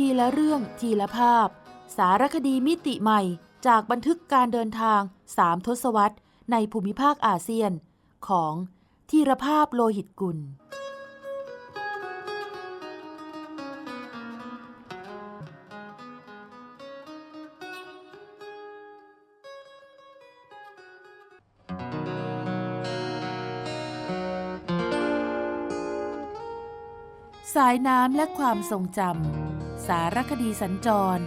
ทีละเรื่องทีละภาพ สารคดีมิติใหม่จากบันทึกการเดินทางสามทศวรรษ ในภูมิภาคอาเซียน ของธีรภาพโลหิตกุล สายน้ำและความทรงจำ สารคดีสัญจร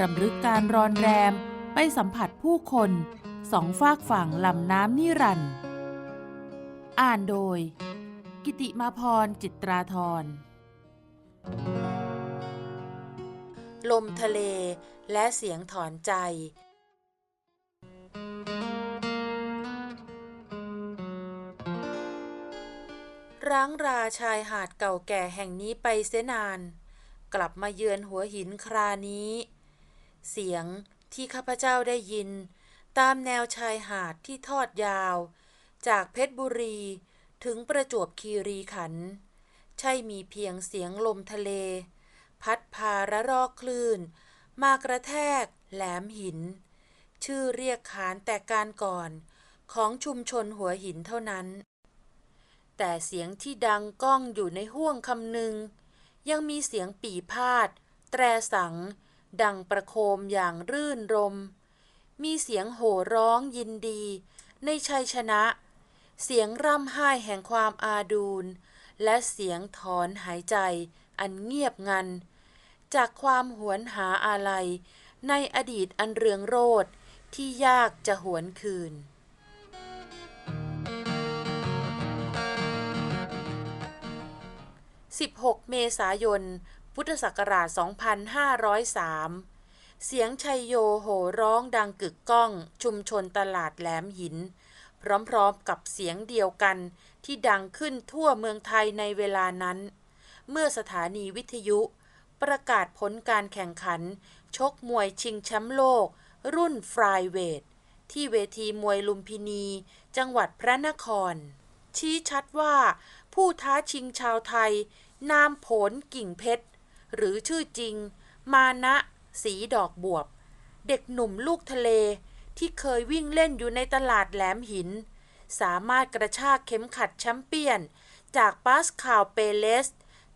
รำลึกการรอนแรมไปสัมผัสผู้คนสองฝากฝั่งลำน้ำนิรันด์อ่านโดย กิติมาพรจิตราธรลมทะเลและเสียงถอนใจ ร้างราชายหาดเก่าแก่แห่งนี้ไปเสียนาน กลับมาเยือนหัวหินครานี้ เสียงที่ข้าพเจ้าได้ยิน ตามแนวชายหาดที่ทอดยาว จากเพชรบุรีถึงประจวบคีรีขันธ์ใช่มีเพียงเสียงลมทะเล พัดพาระรอกคลื่น มากระแทกแหลมหิน ชื่อเรียกขานแต่การก่อนของชุมชนหัวหินเท่านั้น แต่เสียงที่ดังก้องอยู่ในห้วงคำหนึ่ง ยังมีเสียงปี่พาด แตรสัง ดังประโคมอย่างรื่นรม มีเสียงโห่ร้องยินดี ในชัยชนะ เสียงร่ำไห้แห่งความอาดูล และเสียงถอนหายใจอันเงียบงัน จากความหวนหาอาลัยในอดีตอันเรืองโรดที่ยากจะหวนคืน 16 เมษายน พุทธศักราช 2503 เสียงชัยโยโห่ร้องดังกึกก้อง ชุมชนตลาดแหลมหิน พร้อมๆกับเสียงเดียวกันที่ดังขึ้นทั่วเมืองไทยในเวลานั้น เมื่อสถานีวิทยุ ประกาศผลการแข่งขัน ชกมวยชิงแชมป์โลก รุ่นฟรายเวทที่เวทีมวยลุมพินี จังหวัดพระนคร ชี้ชัดว่าผู้ท้าชิงชาวไทย นามผลกิ่งเพชร หรือชื่อจริง มานะ สีดอกบวบ เด็กหนุ่มลูกทะเลที่เคยวิ่งเล่นอยู่ในตลาดแหลมหิน สามารถกระชากเข็มขัดแชมเปี้ยน จากปาสคาลเปเลส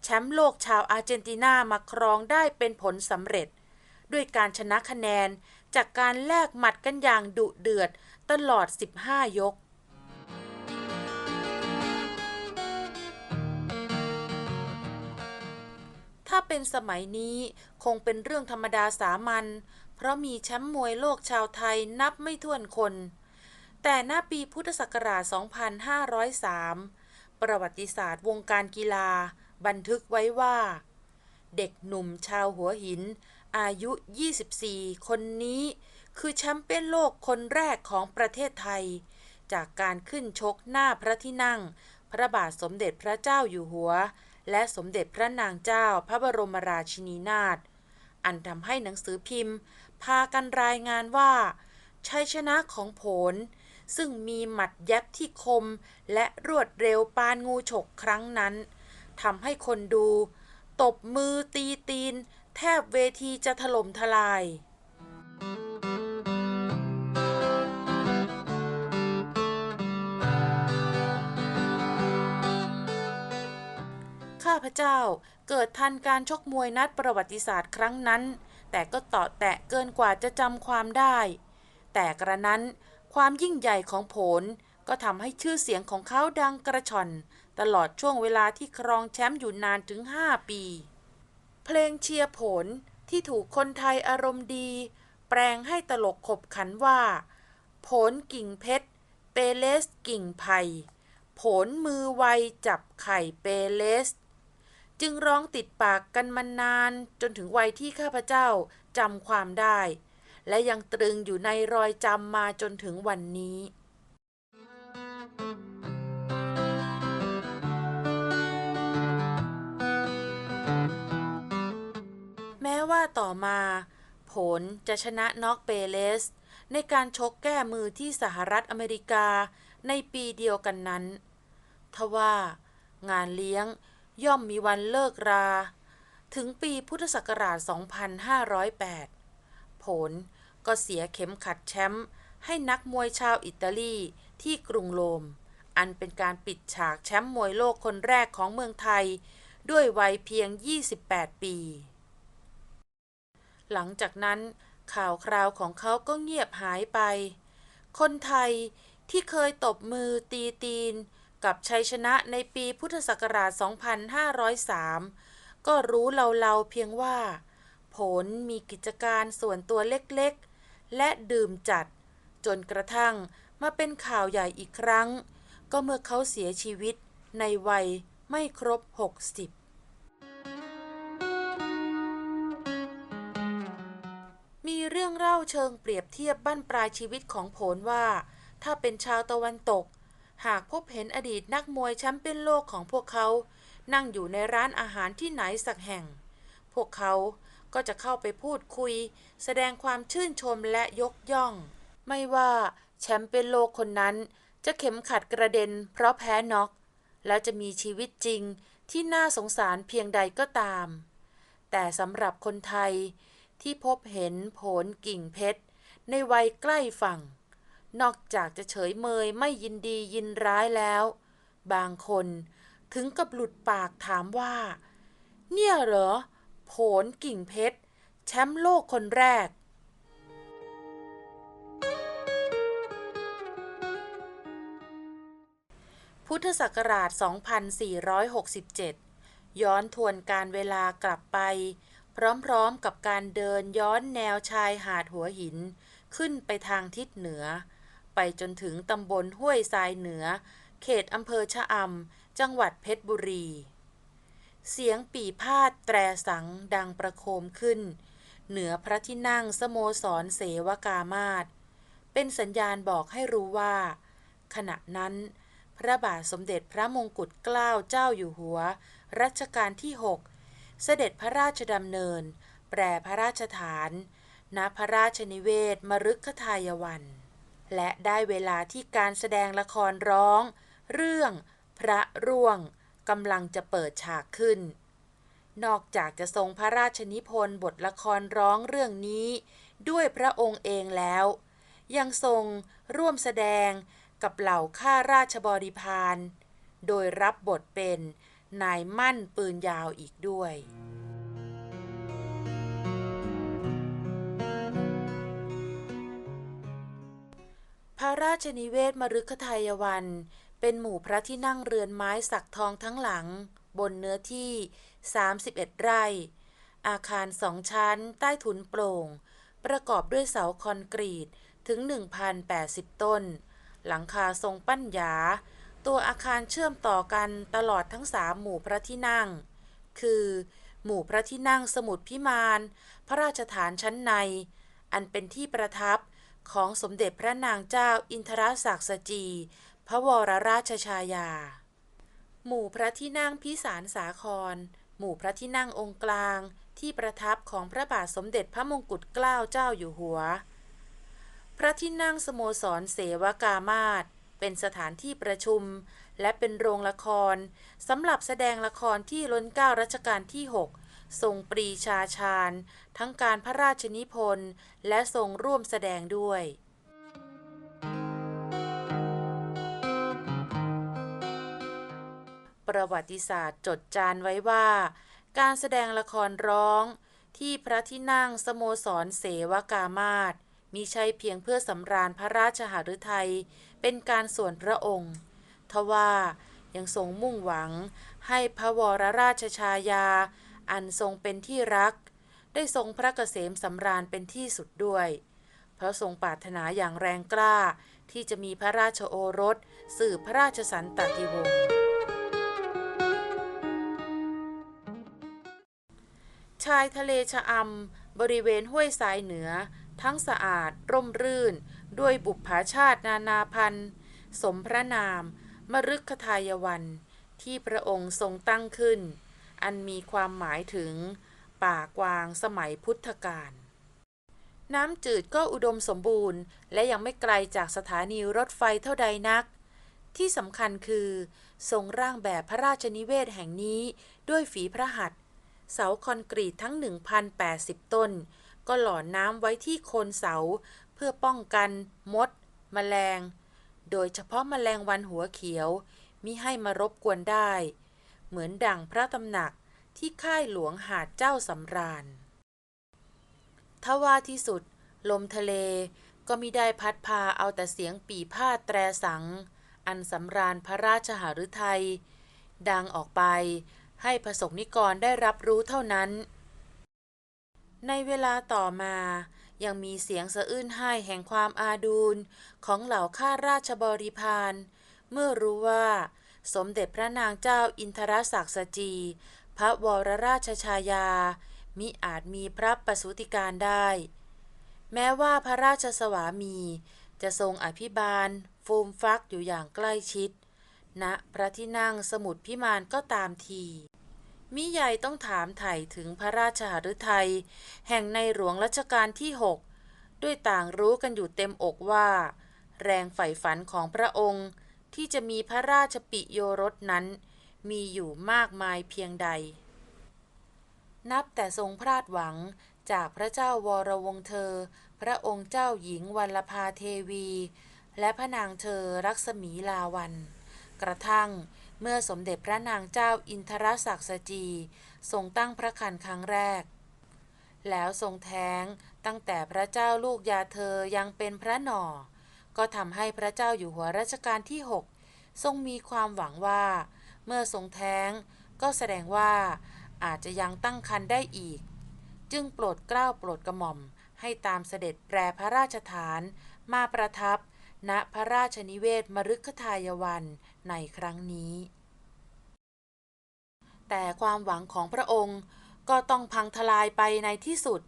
แชมป์โลกชาวอาร์เจนตินามาครองได้เป็นผลสำเร็จ ด้วยการชนะคะแนนจากการแลกหมัดกันอย่างดุเดือดตลอด 15 ยกาเป็นสมัยนี้คงเป็นเรื่องธรรมดาสามัญ เพราะมีแชมป์มวยโลกชาวไทยนับไม่ถ้วนคน แต่หน้าปีพุทธศักราช 2503 ประวัติศาสตร์วงการกีฬา บันทึกไว้ว่า เด็กหนุ่มชาวหัวหิน อายุ 24 คนนี้ คือแชมป์เปี้ยนโลกคนแรกของประเทศไทย จากการขึ้นชกหน้าพระที่นั่ง พระบาทสมเด็จพระเจ้าอยู่หัว และสมเด็จพระนางเจ้าพระบรมราชินีนาถ อันทำให้หนังสือพิมพ์ พากันรายงานว่า ชัยชนะของผล ซึ่งมีหมัดแยบที่คมและรวดเร็วปานงูฉกครั้งนั้นทำให้คนดู ตบมือตีตีน แทบเวทีจะถล่มทลายข้า พเจ้าเกิดทันการชกมวยนัดประวัติศาสตร์ครั้งนั้น แต่ก็ต่อแตะเกินกว่าจะจำความได้ แต่กระนั้นความยิ่งใหญ่ของโผลก็ทำให้ชื่อเสียงของเขาดังกระชอน ตลอดช่วงเวลาที่ครองแชมป์อยู่นานถึง 5 ปี เพลงเชียร์ผลที่ถูกคนไทยอารมณ์ดี แปลงให้ตลกขบขันว่า ผลกิ่งเพชรเปเลสกิ่งไผ่ผลมือไวจับไข่เปเลส จึงร้องติดปากกันมานานจนถึงวัยที่ข้าพเจ้าจำความได้ และยังตรึงอยู่ในรอยจำมาจนถึงวันนี้แม้ว่าต่อมา ผลจะชนะน็อกเปเลส ในการชกแก้มือที่สหรัฐอเมริกาในปีเดียวกันนั้น ทว่างานเลี้ยง ย่อมมีวันเลิกรา ถึงปีพุทธศักราช 2508 ผลก็เสียเข็มขัดแชมป์ให้นักมวยชาวอิตาลีที่กรุงโรม อันเป็นการปิดฉากแชมป์มวยโลกคนแรกของเมืองไทย ด้วยวัยเพียง 28 ปี หลังจากนั้นข่าวคราวของเขาก็เงียบหายไป คนไทยที่เคยตบมือตีตีน กับชัยชนะในปีพุทธศักราช 2503 ก็รู้เลาๆเพียงว่า ผลมีกิจการส่วนตัวเล็กๆ และดื่มจัด จนกระทั่งมาเป็นข่าวใหญ่อีกครั้ง ก็เมื่อเขาเสียชีวิตในวัยไม่ครบ 60มีเรื่องเล่าเชิงเปรียบเทียบบั้นปลายชีวิตของผลว่า ถ้าเป็นชาวตะวันตก หากพบเห็นอดีตนักมวยแชมป์เปี้ยนโลกของพวกเขา นั่งอยู่ในร้านอาหารที่ไหนสักแห่ง พวกเขาก็จะเข้าไปพูดคุย แสดงความชื่นชมและยกย่อง ไม่ว่าแชมป์เปี้ยนโลกคนนั้น จะเข็มขัดกระเด็นเพราะแพ้น็อก และจะมีชีวิตจริงที่น่าสงสารเพียงใดก็ตาม แต่สำหรับคนไทยที่พบเห็นผลกิ่งเพชร ในวัยใกล้ฝั่ง นอกจากจะเฉยเมยไม่ยินดียินร้ายแล้ว บางคนถึงกับหลุดปากถามว่า เนี่ยเหรอ ผลกิ่งเพชร แชมป์โลกคนแรก พุทธศักราช 2467 ย้อนทวนการเวลากลับไป พร้อมๆกับการเดินย้อนแนวชายหาดหัวหินขึ้นไปทางทิศเหนือ ไปจนถึงตำบลห้วยทรายเหนือ เขตอำเภอชะอำจังหวัดเพชรบุรี เสียงปีพาดแตรสังดังประโคมขึ้น เหนือพระที่นั่งสโมสรเสวกามาศเป็นสัญญาณบอกให้รู้ว่า ขณะนั้น พระบาทสมเด็จพระมงกุฎเกล้าเจ้าอยู่หัว รัชกาลที่ 6 เสด็จพระราชดำเนิน แปรพระราชฐานณพระราชนิเวศมฤคทายวัน และได้เวลาที่การแสดงละครร้อง เรื่องพระร่วงกำลังจะเปิดฉากขึ้น นอกจากจะทรงพระราชนิพนธ์บทละครร้องเรื่องนี้ ด้วยพระองค์เองแล้ว ยังทรงร่วมแสดงกับเหล่าข้าราชบริพารโดยรับบทเป็นนายมั่นปืนยาวอีกด้วย พระราชนิเวศมฤคทายวัน เป็นหมู่พระที่นั่งเรือนไม้สักทองทั้งหลัง บนเนื้อที่ 31 ไร่ อาคารสองชั้นใต้ถุนโปร่ง ประกอบด้วยเสาคอนกรีตถึง 1,080 ต้น หลังคาทรงปั้นหยา ตัวอาคารเชื่อมต่อกันตลอดทั้งสามหมู่พระที่นั่ง คือ หมู่พระที่นั่งสมุทรพิมาน พระราชฐานชั้นใน อันเป็นที่ประทับ ของสมเด็จพระนางเจ้าอินทรศักดิ์สจี พระวรราชชายา หมู่พระที่นั่งพิสารสาคร หมู่พระที่นั่งองค์กลางที่ประทับของพระบาทสมเด็จพระมงกุฎเกล้าเจ้าอยู่หัว พระที่นั่งสโมสรเสวกามาศเป็นสถานที่ประชุม และเป็นโรงละครสำหรับแสดงละครที่ล้นเก้ารัชกาลที่ 6 ทรงปรีชาชาญ ทั้งการพระราชนิพนธ์และทรงร่วมแสดงด้วยประวัติศาสตร์จดจานไว้ว่า การแสดงละครร้องที่พระที่นั่งสโมสรเสวกามาศมีใช่เพียงเพื่อสำราญพระราชหฤทัยเป็นการส่วนพระองค์ทว่ายังทรงมุ่งหวังให้พระวรราชชายา อันทรงเป็นที่รัก ได้ทรงพระเกษมสำราญเป็นที่สุดด้วย เพราะทรงปรารถนาอย่างแรงกล้า ที่จะมีพระราชโอรส สืบพระราชสันตติวงศ์ชายทะเลชะอำบริเวณห้วยทรายเหนือ ทั้งสะอาด ร่มรื่น ด้วยบุพภาชาตินานาพันธ์สมพระนามมฤคทายวัน ที่พระองค์ทรงตั้งขึ้น อันมีความหมายถึง ป่ากวางสมัยพุทธกาลน้ำจืดก็อุดมสมบูรณ์ และยังไม่ไกลจากสถานีรถไฟเท่าใดนัก ที่สำคัญคือ ทรงร่างแบบพระราชนิเวศแห่งนี้ด้วยฝีพระหัตถ์เสาคอนกรีตทั้ง 1,080 ต้น ก็หล่อน้ำไว้ที่โคนเสา เพื่อป้องกัน มดแมลง โดยเฉพาะแมลงวันหัวเขียวมิให้มารบกวนได้ เหมือนดังพระตำหนักที่ค่ายหลวงหาดเจ้าสำราญทว่าที่สุด ลมทะเลก็มิได้พัดพาเอาแต่เสียงปีพาดแตรสัง อันสำราญพระราชหฤทัย ดังออกไปให้ประสงนิกรได้รับรู้เท่านั้น ในเวลาต่อมายังมีเสียงสะอื้นไห้แห่งความอาดูลของเหล่าข้าราชบริพารเมื่อรู้ว่า สมเด็จพระนางเจ้าอินทรศักดิ์สจี พระวรราชชายา มิอาจมีพระประสูติการได้ แม้ว่าพระราชสวามี จะทรงอภิบาล ฟูมฟักอยู่อย่างใกล้ชิดณพระที่นั่งสมุทรพิมานก็ตามที มิใหญ่ต้องถามไถ่ถึงพระราชหฤทัย แห่งในหลวงรัชกาลที่หกด้วยต่างรู้กันอยู่เต็มอกว่า แรงใฝ่ฝันของพระองค์ ที่จะมีพระราชปิโยรสนั้น มีอยู่มากมายเพียงใด นับแต่ทรงพลาดหวังจากพระเจ้าวรวงเธอ พระองค์เจ้าหญิงวัลภาเทวี และพระนางเธอรักษมีลาวัน กระทั่งเมื่อสมเด็จพระนางเจ้าอินทรศักดิ์สจีทรงตั้งพระครรภ์ครั้งแรก แล้วทรงแท้งตั้งแต่พระเจ้าลูกยาเธอยังเป็นพระหน่อ ก็ทำให้พระเจ้าอยู่หัวรัชกาลที่ 6 ทรงมีความหวังว่า เมื่อทรงแท้ง ก็แสดงว่าอาจจะยังตั้งครรภ์ได้อีก จึงโปรดเกล้าโปรดกระหม่อมให้ตามเสด็จแปรพระราชฐานมาประทับ ณพระราชนิเวศมฤคทายวันในครั้งนี้ แต่ความหวังของพระองค์ก็ต้องพังทลายไปในที่สุด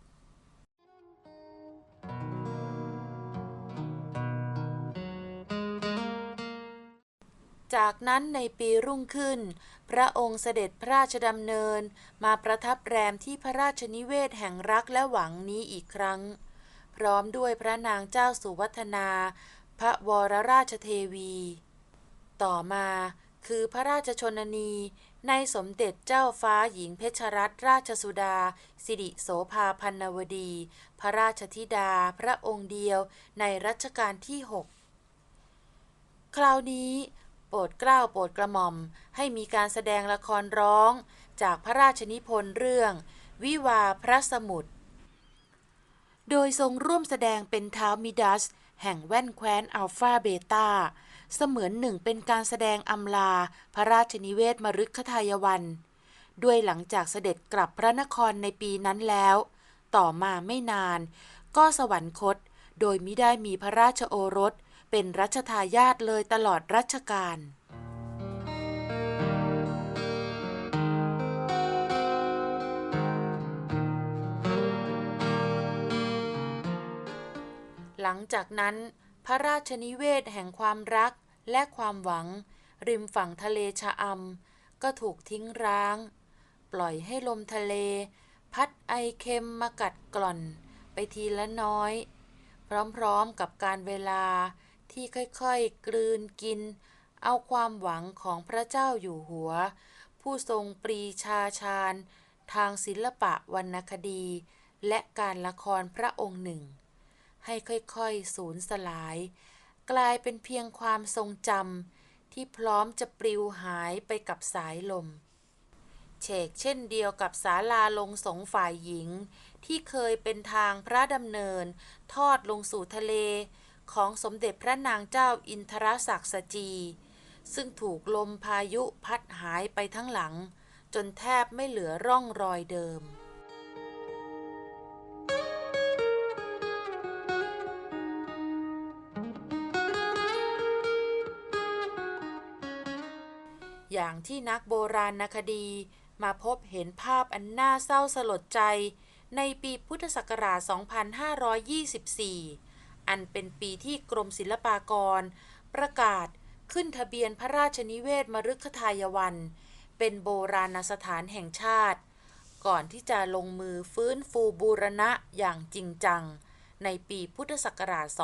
จากนั้นในปีรุ่งขึ้น พระองค์เสด็จพระราชดำเนิน มาประทับแรมที่พระราชนิเวศแห่งรักและหวังนี้อีกครั้ง พร้อมด้วยพระนางเจ้าสุวัฒนา พระวรราชเทวี ต่อมาคือพระราชชนนีในสมเด็จเจ้าฟ้าหญิงเพชรรัตนราชสุดา สิริโสภาพันนวดี พระราชธิดาพระองค์เดียวในรัชกาลที่หกคราวนี้ โปรดเกล้าโปรดกระหม่อม ให้มีการแสดงละครร้อง จากพระราชนิพนธ์เรื่อง วิวาพระสมุทร โดยทรงร่วมแสดงเป็นท้าวมิดัส แห่งแว่นแคว้นอัลฟาเบตาเสมือนหนึ่งเป็นการแสดงอำลาพระราชนิเวศมฤคทายวัน ด้วยหลังจากเสด็จกลับพระนครในปีนั้นแล้ว ต่อมาไม่นาน ก็สวรรคต โดยมิได้มีพระราชโอรส เป็นรัชทายาทเลยตลอดรัชกาลหลังจากนั้น พระราชนิเวศแห่งความรักและความหวัง ริมฝั่งทะเลชะอำก็ถูกทิ้งร้าง ปล่อยให้ลมทะเล พัดไอเค็มมากัดกร่อน ไปทีละน้อย พร้อมๆกับการเวลา ที่ค่อยๆ กลืนกิน เอาความหวังของพระเจ้าอยู่หัว ผู้ทรงปรีชาชาญ ทางศิลปะวรรณคดี และการละครพระองค์หนึ่ง ให้ค่อยๆ สูญสลาย กลายเป็นเพียงความทรงจำที่พร้อมจะปลิวหายไปกับสายลมเฉกเช่นเดียวกับศาลาลงสงฝ่ายหญิง ที่เคยเป็นทางพระดำเนิน ทอดลงสู่ทะเล ของสมเด็จพระนางเจ้าอินทรศักดิ์สจี ซึ่งถูกลมพายุพัดหายไปทั้งหลัง จนแทบไม่เหลือร่องรอยเดิมอย่างที่นักโบราณคดีมาพบเห็นภาพอันน่าเศร้าสลดใจในปีพุทธศักราช 2524 อันเป็นปีที่กรมศิลปากร ประกาศขึ้นทะเบียนพระราชนิเวศมฤคทายวัน เป็นโบราณสถานแห่งชาติ ก่อนที่จะลงมือฟื้นฟูบูรณะอย่างจริงจัง ในปีพุทธศักราช 2530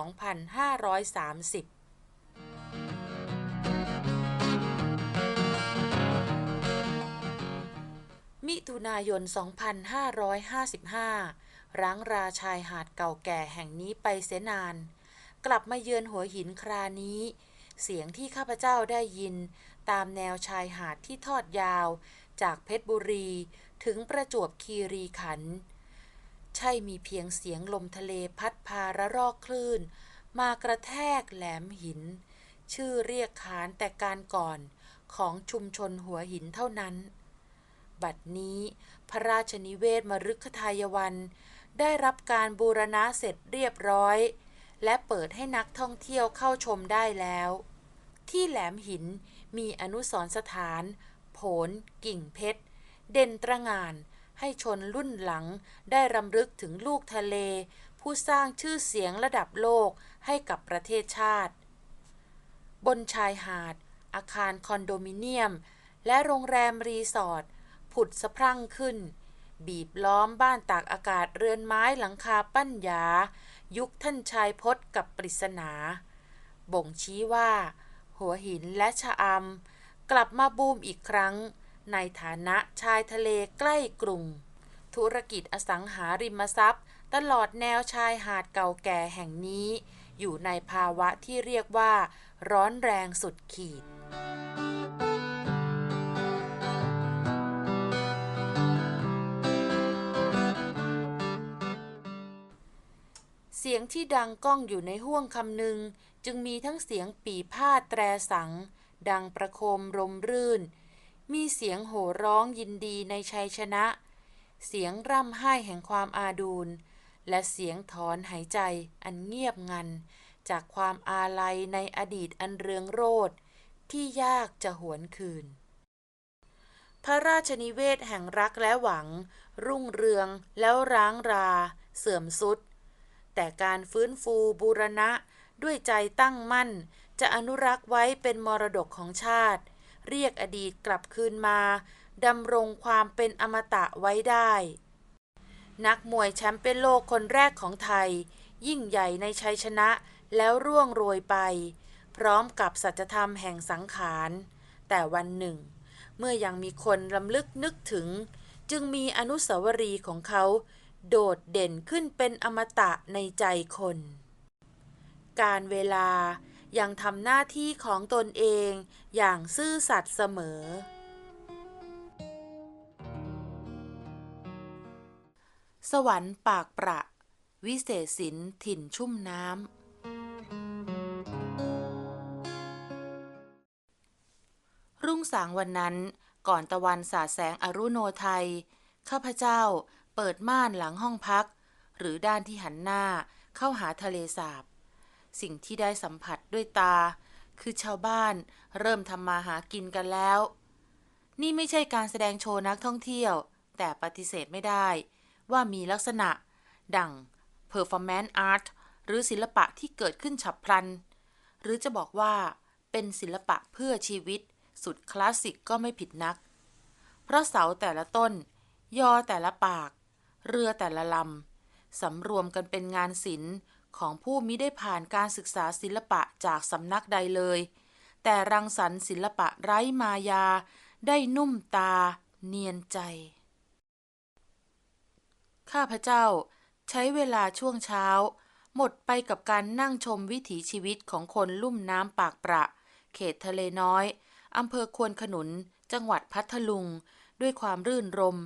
มิถุนายน 2555 ร้างราชายหาดเก่าแก่แห่งนี้ไปเสียนาน กลับมาเยือนหัวหินครานี้ เสียงที่ข้าพเจ้าได้ยิน ตามแนวชายหาดที่ทอดยาว จากเพชรบุรีถึงประจวบคีรีขันธ์ใช่มีเพียงเสียงลมทะเลพัดพาระรอกคลื่น มากระแทกแหลมหิน ชื่อเรียกขานแต่การก่อนของชุมชนหัวหินเท่านั้น บัดนี้พระราชนิเวศมฤคทายวัน ได้รับการบูรณะเสร็จเรียบร้อย และเปิดให้นักท่องเที่ยวเข้าชมได้แล้ว ที่แหลมหินมีอนุสรณ์สถาน โผลกิ่งเพชร เด่นตระงานให้ชนรุ่นหลังได้รำลึกถึงลูกทะเล ผู้สร้างชื่อเสียงระดับโลกให้กับประเทศชาติ บนชายหาด อาคารคอนโดมิเนียม และโรงแรมรีสอร์ทผุดสะพรั่งขึ้น บีบล้อมบ้านตากอากาศเรือนไม้หลังคาปั้นยา ยุคท่านชายพศกับปริศนา บ่งชี้ว่า หัวหินและชะอำกลับมาบูมอีกครั้ง ในฐานะชายทะเลใกล้กรุง ธุรกิจอสังหาริมทรัพย์ ตลอดแนวชายหาดเก่าแก่แห่งนี้ อยู่ในภาวะที่เรียกว่า ร้อนแรงสุดขีด เสียงที่ดังก้องอยู่ในห้วงคำหนึ่งจึงมีทั้งเสียงปีพาดแตรสัง ดังประโคมรมรื่น มีเสียงโห่ร้องยินดีในชัยชนะ เสียงร่ำไห้แห่งความอาดูลและเสียงถอนหายใจอันเงียบงัน จากความอาลัยในอดีตอันเรืองโรดที่ยากจะหวนคืน พระราชนิเวศแห่งรักและหวัง รุ่งเรืองแล้วร้างรา เสื่อมสุด แต่การฟื้นฟูบูรณะ ด้วยใจตั้งมั่น จะอนุรักษ์ไว้เป็นมรดกของชาติ เรียกอดีตกลับคืนมาดำรงความเป็นอมตะไว้ได้ นักมวยแชมป์เปี้ยนโลกคนแรกของไทย ยิ่งใหญ่ในชัยชนะแล้วร่วงโรยไป พร้อมกับสัจธรรมแห่งสังขาร แต่วันหนึ่ง เมื่อยังมีคนลำลึกนึกถึง จึงมีอนุสาวรีย์ของเขา โดดเด่นขึ้นเป็นอมตะในใจคน การเวลายังทำหน้าที่ของตนเองอย่างซื่อสัตย์เสมอ สวรรค์ปากประ วิเศษศิลถิ่นชุ่มน้ำรุ่งสางวันนั้นก่อนตะวันสาดแสงอรุโนไทย ข้าพเจ้า เปิดม่านหลังห้องพัก หรือด้านที่หันหน้าเข้าหาทะเลสาบ สิ่งที่ได้สัมผัสด้วยตา คือชาวบ้านเริ่มทำมาหากินกันแล้ว นี่ไม่ใช่การแสดงโชว์นักท่องเที่ยว แต่ปฏิเสธไม่ได้ ว่ามีลักษณะ ดั่ง performance art หรือศิลปะที่เกิดขึ้นฉับพลัน หรือจะบอกว่า เป็นศิลปะเพื่อชีวิต สุดคลาสสิกก็ไม่ผิดนัก เพราะเสาแต่ละต้น ยอแต่ละปาก เรือแต่ละลำสำรวมกันเป็นงานศิลป์ของผู้มิได้ผ่านการศึกษาศิลปะจากสำนักใดเลย แต่รังสรรค์ศิลปะไร้มายา ได้นุ่มตา เนียนใจ ข้าพเจ้าใช้เวลาช่วงเช้า หมดไปกับการนั่งชมวิถีชีวิตของคนลุ่มน้ำปากประ เขตทะเลน้อยอำเภอควนขนุน จังหวัดพัทลุง ด้วยความรื่นรม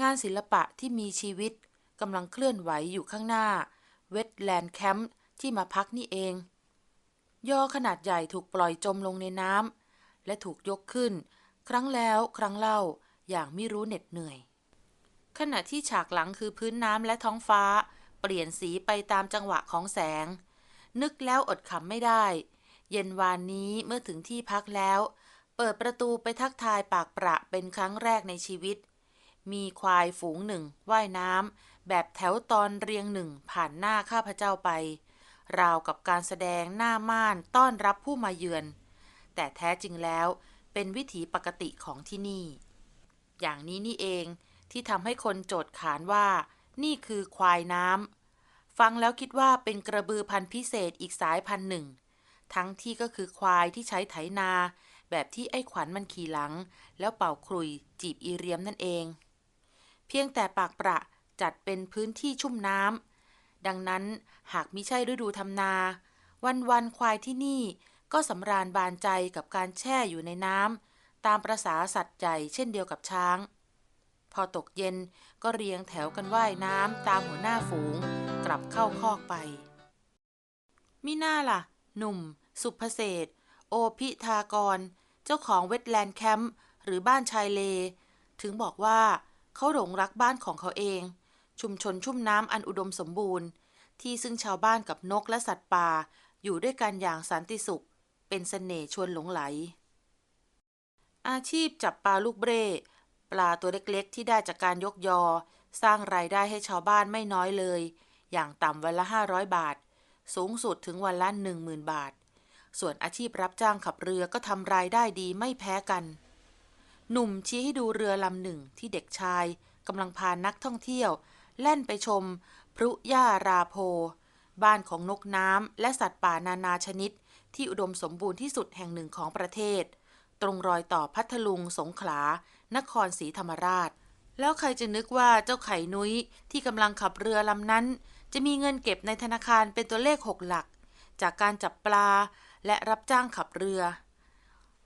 งานศิลปะที่มีชีวิตกำลังเคลื่อนไหวอยู่ข้างหน้า เวทแลนด์แคมป์ที่มาพักนี่เอง ยอขนาดใหญ่ถูกปล่อยจมลงในน้ำและถูกยกขึ้น ครั้งแล้วครั้งเล่าอย่างไม่รู้เหน็ดเหนื่อย ขณะที่ฉากหลังคือพื้นน้ำและท้องฟ้า เปลี่ยนสีไปตามจังหวะของแสง นึกแล้วอดขำไม่ได้ เย็นวานนี้เมื่อถึงที่พักแล้ว เปิดประตูไปทักทายปากประเป็นครั้งแรกในชีวิต มีควายฝูงหนึ่งว่ายน้ำแบบแถวตอนเรียงหนึ่งผ่านหน้าข้าพเจ้าไป ราวกับการแสดงหน้าม่านต้อนรับผู้มาเยือน แต่แท้จริงแล้วเป็นวิถีปกติของที่นี่ อย่างนี้นี่เองที่ทำให้คนโจทย์ขานว่า นี่คือควายน้ำฟังแล้วคิดว่าเป็นกระบือพันธุ์พิเศษอีกสายพันธุ์หนึ่ง ทั้งที่ก็คือควายที่ใช้ไถนา แบบที่ไอ้ขวัญมันขี่หลัง แล้วเป่าคลุยจีบอีเรียมนั่นเอง เพียงแต่ปากประจัดเป็นพื้นที่ชุ่มน้ำดังนั้นหากมิใช่ฤดูทำนา วันวันควายที่นี่ก็สำราญบานใจกับการแช่อยู่ในน้ำตามประษาสัตว์ใหญ่เช่นเดียวกับช้าง พอตกเย็นก็เรียงแถวกันว่ายน้ำตามหัวหน้าฝูง กลับเข้าคอกไป มิน่าล่ะ หนุ่ม สุภเศษ โอพิธากร เจ้าของเวทแลนด์แคมป์หรือบ้านชายเล ถึงบอกว่า เขาหลงรักบ้านของเขาเอง ชุมชนชุ่มน้ำอันอุดมสมบูรณ์ ที่ซึ่งชาวบ้านกับนกและสัตว์ป่า อยู่ด้วยกันอย่างสันติสุข เป็นเสน่ห์ชวนหลงไหล อาชีพจับปลาลูกเบ้ปลาตัวเล็กๆ ที่ได้จากการยกยอ สร้างรายได้ให้ชาวบ้านไม่น้อยเลย อย่างต่ำวันละ 500 บาท สูงสุดถึงวันละ 10,000 บาท ส่วนอาชีพรับจ้างขับเรือก็ทำรายได้ดีไม่แพ้กัน หนุ่มชี้ให้ดูเรือลำหนึ่งที่เด็กชายกำลังพานักท่องเที่ยว แล่นไปชม พรุย่าราโพ บ้านของนกน้ำและสัตว์ป่านานาชนิด ที่อุดมสมบูรณ์ที่สุดแห่งหนึ่งของประเทศ ตรงรอยต่อพัทลุงสงขลา นครศรีธรรมราช แล้วใครจะนึกว่าเจ้าไข่นุ้ยที่กำลังขับเรือลำนั้น จะมีเงินเก็บในธนาคารเป็นตัวเลขหกหลัก จากการจับปลาและรับจ้างขับเรือ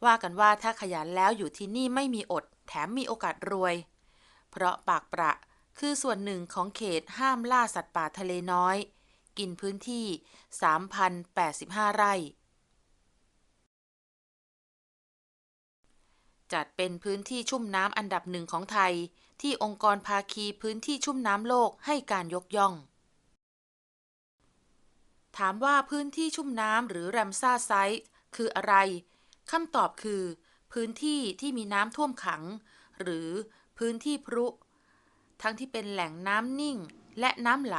ว่ากันว่าถ้าขยันแล้วอยู่ที่นี่ไม่มีอด แถมมีโอกาสรวย เพราะปากประคือส่วนหนึ่งของเขตห้ามล่าสัตว์ป่าทะเลน้อย กินพื้นที่ 3,085 ไร่ จัดเป็นพื้นที่ชุ่มน้ำอันดับหนึ่งของไทย ที่องค์กรภาคีพื้นที่ชุ่มน้ำโลกให้การยกย่อง ถามว่าพื้นที่ชุ่มน้ำหรือแรมซ่าไซต์คืออะไร คำตอบคือ พื้นที่ที่มีน้ำท่วมขัง หรือพื้นที่พรุ ทั้งที่เป็นแหล่งน้ำนิ่งและน้ำไหล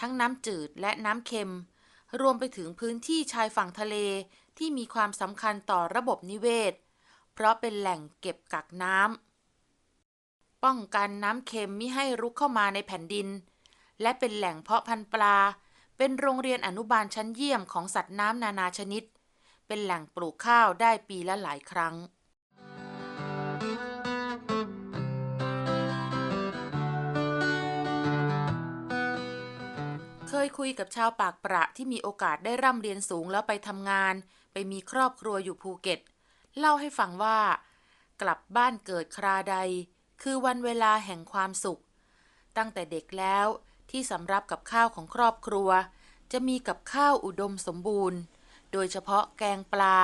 ทั้งน้ำจืดและน้ำเค็ม รวมไปถึงพื้นที่ชายฝั่งทะเลที่มีความสำคัญต่อระบบนิเวศ เพราะเป็นแหล่งเก็บกักน้ำ ป้องกันน้ำเค็มมิให้รุกเข้ามาในแผ่นดิน และเป็นแหล่งเพาะพันธุ์ปลา เป็นโรงเรียนอนุบาลชั้นเยี่ยมของสัตว์น้ำนานาชนิด เป็นแหล่งปลูกข้าวได้ปีละหลายครั้ง เคยคุยกับชาวปากประที่มีโอกาสได้ร่ำเรียนสูงแล้วไปทำงาน ไปมีครอบครัวอยู่ภูเก็ต เล่าให้ฟังว่า กลับบ้านเกิดคราใด คือวันเวลาแห่งความสุข ตั้งแต่เด็กแล้วที่สำรับกับข้าวของครอบครัว จะมีกับข้าวอุดมสมบูรณ์ โดยเฉพาะแกงปลา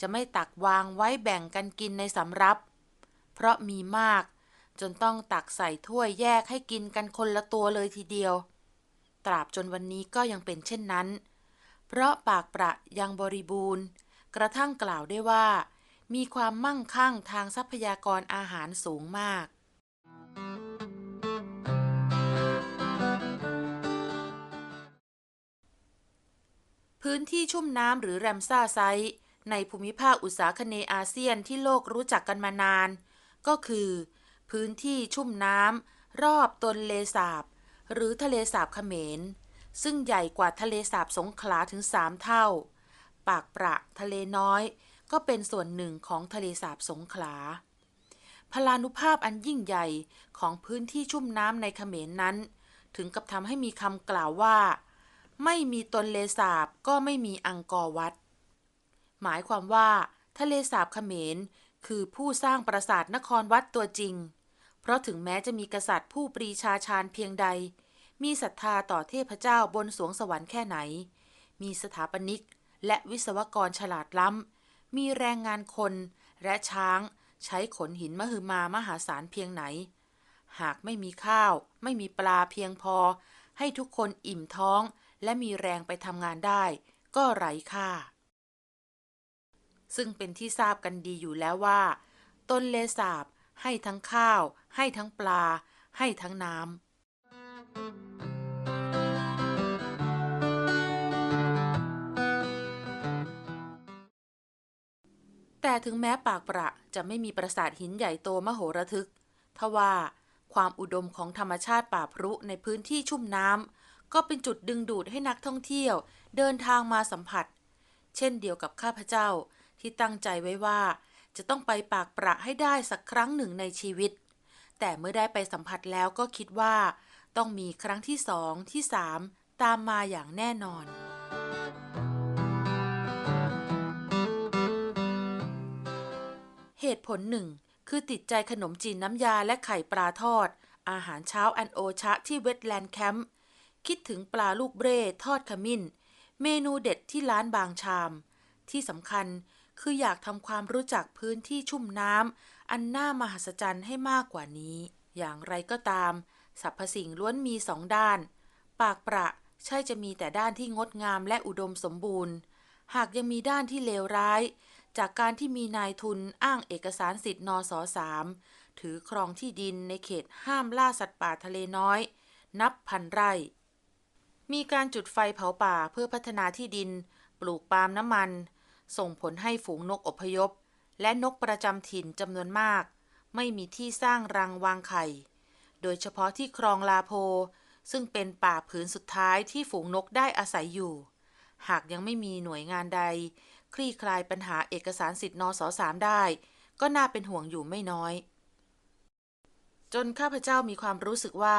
จะไม่ตักวางไว้แบ่งกันกินในสำรับ เพราะมีมาก จนต้องตักใส่ถ้วยแยกให้กินกันคนละตัวเลยทีเดียว ตราบจนวันนี้ก็ยังเป็นเช่นนั้น เพราะปากประยังบริบูรณ์ กระทั่งกล่าวได้ว่า มีความมั่งคั่งทางทรัพยากรอาหารสูงมาก พื้นที่ชุ่มน้ำหรือแรมซ่าไซต์ในภูมิภาคอุตสาคเนอาเซียนที่โลกรู้จักกันมานาน ก็คือ พื้นที่ชุ่มน้ำรอบตนเลสาบ หรือทะเลสาบเขมร ซึ่งใหญ่กว่าทะเลสาบสงขลาถึงสามเท่า ปากประทะเลน้อย ก็เป็นส่วนหนึ่งของทะเลสาบสงขลาพลานุภาพอันยิ่งใหญ่ของพื้นที่ชุ่มน้ำในเขมรนั้น ถึงกับทำให้มีคำกล่าวว่า ไม่มีตนเลสาบก็ไม่มีอังกอร์วัด หมายความว่าทะเลสาบเขมร คือผู้สร้างปราสาทนครวัดตัวจริง เพราะถึงแม้จะมีกษัตริย์ผู้ปรีชาชาญเพียงใด มีศรัทธาต่อเทพเจ้าบนสวงสวรรค์แค่ไหน มีสถาปนิก และวิศวกรฉลาดล้ำ มีแรงงานคนและช้างใช้ขนหินมหึมามหาศาลเพียงไหน หากไม่มีข้าว ไม่มีปลาเพียงพอ ให้ทุกคนอิ่มท้อง และมีแรงไปทำงานได้ ก็ไร้ค่า ซึ่งเป็นที่ทราบกันดีอยู่แล้วว่า ต้นเลสาบให้ทั้งข้าว ให้ทั้งปลา ให้ทั้งน้ำแต่ถึงแม้ปากประจะไม่มีปราสาทหินใหญ่โตมโหระทึก ทว่าความอุดมของธรรมชาติป่าพรุในพื้นที่ชุ่มน้ำ ก็เป็นจุดดึงดูดให้นักท่องเที่ยว เดินทางมาสัมผัส เช่นเดียวกับข้าพเจ้าที่ตั้งใจไว้ว่า จะต้องไปปากประให้ได้สักครั้งหนึ่งในชีวิต แต่เมื่อได้ไปสัมผัสแล้วก็คิดว่า ต้องมีครั้งที่สองที่สามตามมาอย่างแน่นอนเหตุผลหนึ่ง คือติดใจขนมจีนน้ำยาและไข่ปลาทอด อาหารเช้าอันโอชะที่เวทแลนด์แคมป์ คิดถึงปลาลูกเบ้ทอดขมิ้น เมนูเด็ดที่ร้านบางชาม ที่สำคัญคืออยากทำความรู้จักพื้นที่ชุ่มน้ำอันน่ามหัศจรรย์ให้มากกว่านี้ อย่างไรก็ตามสรรพสิ่งล้วนมีสองด้าน ปากประใช่จะมีแต่ด้านที่งดงามและอุดมสมบูรณ์ หากยังมีด้านที่เลวร้าย จากการที่มีนายทุนอ้างเอกสารสิทธิ์นสสามถือครองที่ดินในเขตห้ามล่าสัตว์ป่าทะเลน้อย นับพันไร่ มีการจุดไฟเผาป่าเพื่อพัฒนาที่ดิน ปลูกปาล์มน้ำมัน ส่งผลให้ฝูงนกอพยพ และนกประจำถิ่นจำนวนมาก ไม่มีที่สร้างรังวางไข่ โดยเฉพาะที่คลองลาโพ ซึ่งเป็นป่าผืนสุดท้ายที่ฝูงนกได้อาศัยอยู่ หากยังไม่มีหน่วยงานใด คลี่คลายปัญหาเอกสารสิทธิ์นสสามได้ ก็น่าเป็นห่วงอยู่ไม่น้อย จนข้าพเจ้ามีความรู้สึกว่า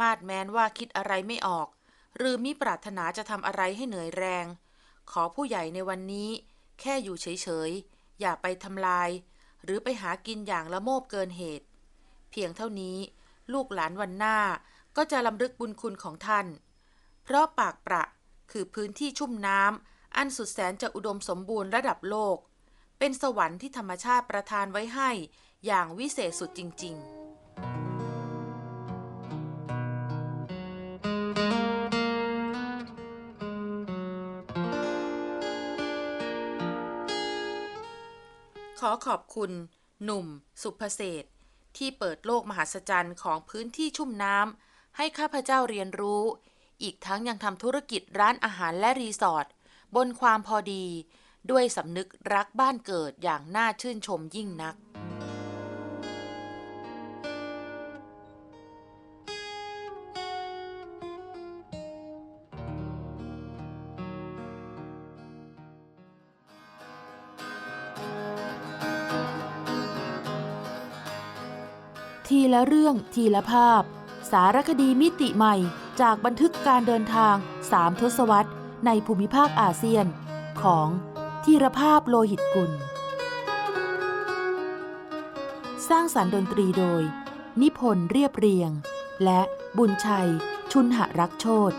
มาดแมนว่าคิดอะไรไม่ออก หรือมิปรารถนาจะทำอะไรให้เหนื่อยแรง ขอผู้ใหญ่ในวันนี้ แค่อยู่เฉยๆ อย่าไปทำลาย หรือไปหากินอย่างละโมบเกินเหตุ เพียงเท่านี้ ลูกหลานวันหน้าก็จะลำลึกบุญคุณของท่าน เพราะปากประคือพื้นที่ชุ่มน้ำอันสุดแสนจะอุดมสมบูรณ์ระดับโลก เป็นสวรรค์ที่ธรรมชาติประทานไว้ให้ อย่างวิเศษสุดจริง ๆ อขอบคุณ หนุ่ม สุภเศษที่เปิดโลกมหัศจรรย์ของพื้นที่ชุ่มน้ำให้ข้าพเจ้าเรียนรู้ อีกทั้งยังทำธุรกิจร้านอาหารและรีสอร์ทบนความพอดี ด้วยสำนึกรักบ้านเกิดอย่างน่าชื่นชมยิ่งนัก ละเรื่องทีละภาพ สารคดีมิติใหม่จากบันทึกการเดินทางสามทศวรรษในภูมิภาคอาเซียน ของทีรภาพโลหิตกุล สร้างสารรค์ดนตรีโดย นิพนธ์เรียบเรียง และบุญชัย ชุนหรักโชต